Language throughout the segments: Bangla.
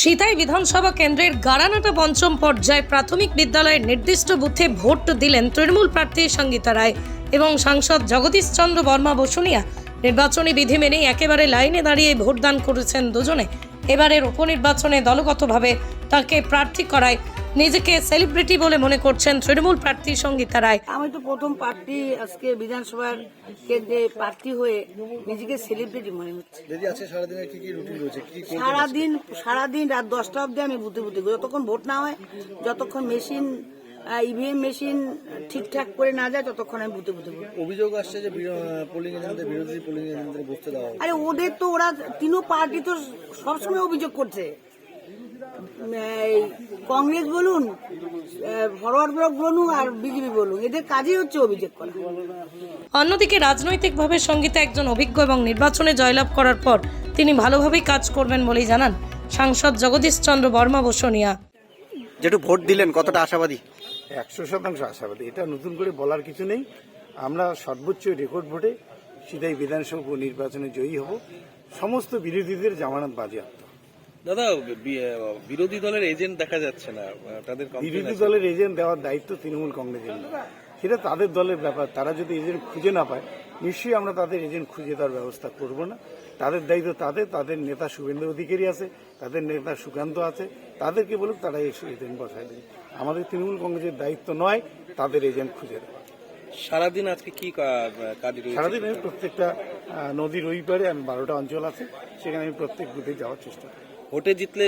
সিতাই বিধানসভা কেন্দ্রের গারানাটা পঞ্চম পর্যায়ে প্রাথমিক বিদ্যালয়ের নির্দিষ্ট বুথে ভোট দিলেন তৃণমূল প্রার্থী সঙ্গীতা রায় এবং সাংসদ জগদীশ চন্দ্র বর্মা বসুনিয়া। নির্বাচনী বিধি মেনেই একেবারে লাইনে দাঁড়িয়ে ভোটদান করেছেন দুজনে। এবারের উপনির্বাচনে দলগতভাবে তাকে প্রার্থী করায় নিজেকে সেলিব্রিটি বলে মনে করছেন তৃণমূল প্রার্থী সঙ্গীতা রায়। আমি তো প্রথম প্রার্থী আজকে বিধানসভার কেন্দ্রে প্রার্থী হয়ে নিজেকে সেলিব্রিটি মনে হচ্ছে। দিদি কি কি রুটিন রয়েছে? কি কি সারাদিন সারাদিন রাত দশটা অবধি আমি বুথে বুথে ঘুরি। যতক্ষণ ভোট না হয় যতক্ষণ মেশিন ইভিএম মেশিন ঠিকঠাক করে না যায় ততক্ষণ আমি বুথে বুথে ঘুরি। অভিযোগ আসছে যে পোলিং এজেন্টদের বিরোধী পোলিং এজেন্টদের বসতে দেওয়া আরে ওদের তো ওরা তিনও পার্টি তো সবসময় অভিযোগ করছে। কংগ্রেস বলুন ফরওয়ার্ড ব্লক বলুন আর বিজেপি বলুন এদের কাজই হচ্ছে অভিযোগ করা। অন্যদিকে রাজনৈতিকভাবে সঙ্গীতে একজন অভিজ্ঞ এবং নির্বাচনে জয়লাভ করার পর তিনি ভালোভাবেই কাজ করবেন বলেই জানান সাংসদ জগদীশ চন্দ্র বর্মা বসুনিয়া। যেটু ভোট দিলেন কতটা আশাবাদী? একশো শতাংশ আশাবাদী। এটা নতুন করে বলার কিছু নেই। আমরা সর্বোচ্চ রেকর্ড ভোটে সিধাই বিধানসভা নির্বাচনে জয়ী হব। সমস্ত বিরোধীদের জামানত বাজেয়াপ্ত। দাদা বিরোধী দলের এজেন্ট দেখা যাচ্ছে না তাদের বিরোধী দলের এজেন্ট দেওয়ার দায়িত্ব তৃণমূল কংগ্রেসের সেটা তাদের দলের ব্যাপার। তারা যদি এজেন্ট খুঁজে না পায় নিশ্চয়ই আমরা তাদের এজেন্ট খুঁজে দেওয়ার ব্যবস্থা করব না। তাদের দায়িত্ব তাদের তাদের নেতা শুভেন্দু অধিকারী আছে তাদের নেতা সুকান্ত আছে তাদেরকে বলুক তারা এসে এজেন্ট বসায় দেবে। আমাদের তৃণমূল কংগ্রেসের দায়িত্ব নয় তাদের এজেন্ট খুঁজে দেওয়া। সারাদিন আজকে কি কাজ সারাদিন আমি প্রত্যেকটা নদীর ওই পারে আমি বারোটা অঞ্চল আছে সেখানে আমি প্রত্যেক বুথে যাওয়ার চেষ্টা করি। ভোটে জিতলে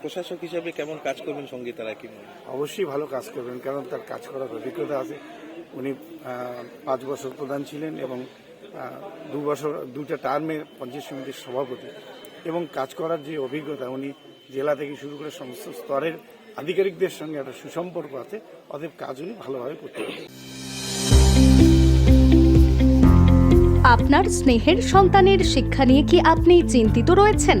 প্রশাসক হিসেবে কেমন কাজ করবেন সঙ্গীতারা কি অবশ্যই ভালো কাজ করবেন কারণ তার কাজ করার অভিজ্ঞতা আছে। উনি পাঁচ বছর প্রধান ছিলেন এবং দু বছর দুটা টার্মে পঞ্চায়েত সমিতির সভাপতি। এবং কাজ করার যে অভিজ্ঞতা উনি জেলা থেকে শুরু করে সমস্ত স্তরের আধিকারিকদের সঙ্গে একটা সুসম্পর্ক আছে অতএব কাজ উনি ভালোভাবে করতে পারেন আপনার স্নেহের সন্তানের শিক্ষা নিয়ে কি আপনি চিন্তিত রয়েছেন?